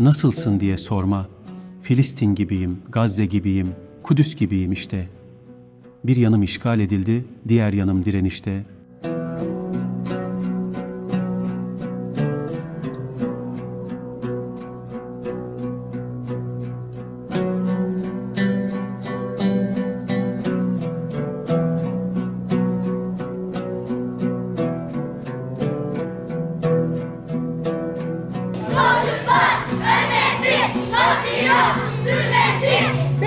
Nasılsın diye sorma. Filistin gibiyim, Gazze gibiyim, Kudüs gibiyim işte. Bir yanım işgal edildi, diğer yanım direnişte. sürmesin.